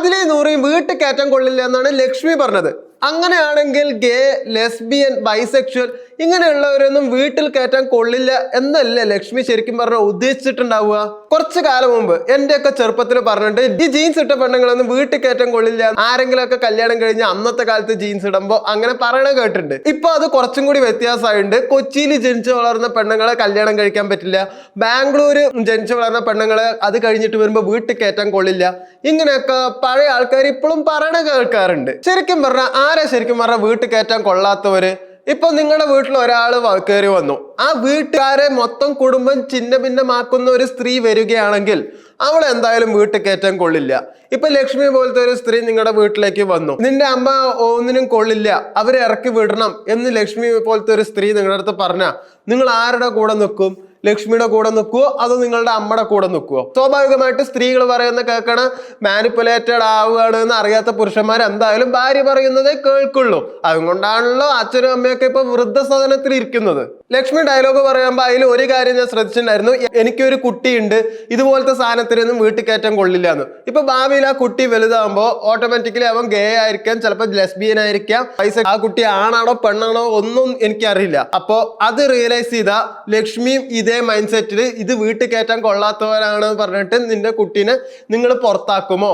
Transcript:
ആദിലെ നൂറയും വീട്ടിൽ കയറ്റം കൊള്ളില്ല എന്നാണ് ലക്ഷ്മി പറഞ്ഞത്. അങ്ങനെയാണെങ്കിൽ ഗേ ലെസ്ബിയൻ ബൈസെക്ഷൽ ഇങ്ങനെയുള്ളവരൊന്നും വീട്ടിൽ കയറ്റാൻ കൊള്ളില്ല എന്നല്ല ലക്ഷ്മി ശരിക്കും പറഞ്ഞ ഉദ്ദേശിച്ചിട്ടുണ്ടാവുക? കുറച്ച് കാലം മുമ്പ് എന്റെയൊക്കെ ചെറുപ്പത്തിൽ പറഞ്ഞിട്ട് ഈ ജീൻസ് ഇട്ട പെണ്ണുങ്ങളൊന്നും വീട്ടിൽ കയറ്റാൻ കൊള്ളില്ല. ആരെങ്കിലും ഒക്കെ കല്യാണം കഴിഞ്ഞ് അന്നത്തെ കാലത്ത് ജീൻസ് ഇടുമ്പോ അങ്ങനെ പറയണ കേട്ടിട്ടുണ്ട്. ഇപ്പൊ അത് കുറച്ചും കൂടി വ്യത്യാസമായിട്ടുണ്ട്. കൊച്ചിയിൽ ജനിച്ചു വളർന്ന പെണ്ണുങ്ങളെ കല്യാണം കഴിക്കാൻ പറ്റില്ല. ബാംഗ്ലൂര് ജനിച്ചു വളർന്ന പെണ്ണുങ്ങളെ അത് കഴിഞ്ഞിട്ട് വരുമ്പോ വീട്ടിൽ കയറ്റാൻ കൊള്ളില്ല. ഇങ്ങനെയൊക്കെ പഴയ ആൾക്കാർ ഇപ്പോഴും പറയണ കേൾക്കാറുണ്ട്. ശരിക്കും പറഞ്ഞാൽ ആരെ ശരിക്കും പറഞ്ഞാൽ വീട്ടിൽ കയറ്റാൻ കൊള്ളാത്തവര്? ഇപ്പൊ നിങ്ങളുടെ വീട്ടിൽ ഒരാൾ കയറി വന്നു. ആ വീട്ടുകാരെ മൊത്തം കുടുംബം ചിന്ന ഭിന്നമാക്കുന്ന ഒരു സ്ത്രീ വരികയാണെങ്കിൽ അവൾ എന്തായാലും വീട്ടിൽ കയറ്റാൻ കൊള്ളില്ല. ഇപ്പൊ ലക്ഷ്മി പോലത്തെ ഒരു സ്ത്രീ നിങ്ങളുടെ വീട്ടിലേക്ക് വന്നു. നിന്റെ അമ്മ ഒന്നിനും കൊള്ളില്ല. അവരെ ഇറക്കി വിടണം എന്ന് ലക്ഷ്മി പോലത്തെ ഒരു സ്ത്രീ നിങ്ങളുടെ അടുത്ത് പറഞ്ഞ നിങ്ങൾ ആരുടെ കൂടെ നിൽക്കും? ലക്ഷ്മിയുടെ കൂടെ നിൽക്കുവോ? അതോ നിങ്ങളുടെ അമ്മയുടെ കൂടെ നിൽക്കുവോ? സ്വാഭാവികമായിട്ട് സ്ത്രീകൾ പറയുന്ന കേൾക്കണ മാനിപ്പുലേറ്റഡ് ആവുകയാണ് എന്ന് അറിയാത്ത പുരുഷന്മാർ എന്തായാലും ഭാര്യ പറയുന്നതേ കേൾക്കുള്ളൂ. അതുകൊണ്ടാണല്ലോ അച്ഛനും അമ്മയൊക്കെ ഇപ്പൊ വൃദ്ധസദനത്തിൽ ഇരിക്കുന്നത് ലക്ഷ്മി ഡയലോഗ് പറയുമ്പോൾ അതിൽ ഒരു കാര്യം ഞാൻ ശ്രദ്ധിച്ചിട്ടുണ്ടായിരുന്നു. എനിക്കൊരു കുട്ടിയുണ്ട് ഇതുപോലത്തെ സാധനത്തിനൊന്നും വീട്ടിൽ കയറ്റാൻ കൊള്ളില്ല എന്ന് ഇപ്പൊ ഭാവിയിൽ ആ കുട്ടി വലുതാകുമ്പോൾ ഓട്ടോമാറ്റിക്കലി അവൻ ഗേ ആയിരിക്കാം ചിലപ്പോൾ ലെസ്ബിയൻ ആയിരിക്കാം. പൈസ ആ കുട്ടി ആണാണോ പെണ്ണാണോ ഒന്നും എനിക്കറിയില്ല. അപ്പോ അത് റിയലൈസ് ചെയ്ത ലക്ഷ്മിയും ഇതേ മൈൻഡ് സെറ്റിൽ ഇത് വീട്ടിൽ കയറ്റാൻ കൊള്ളാത്തവരാണ് പറഞ്ഞിട്ട് നിന്റെ കുട്ടീനെ നിങ്ങൾ പുറത്താക്കുമോ?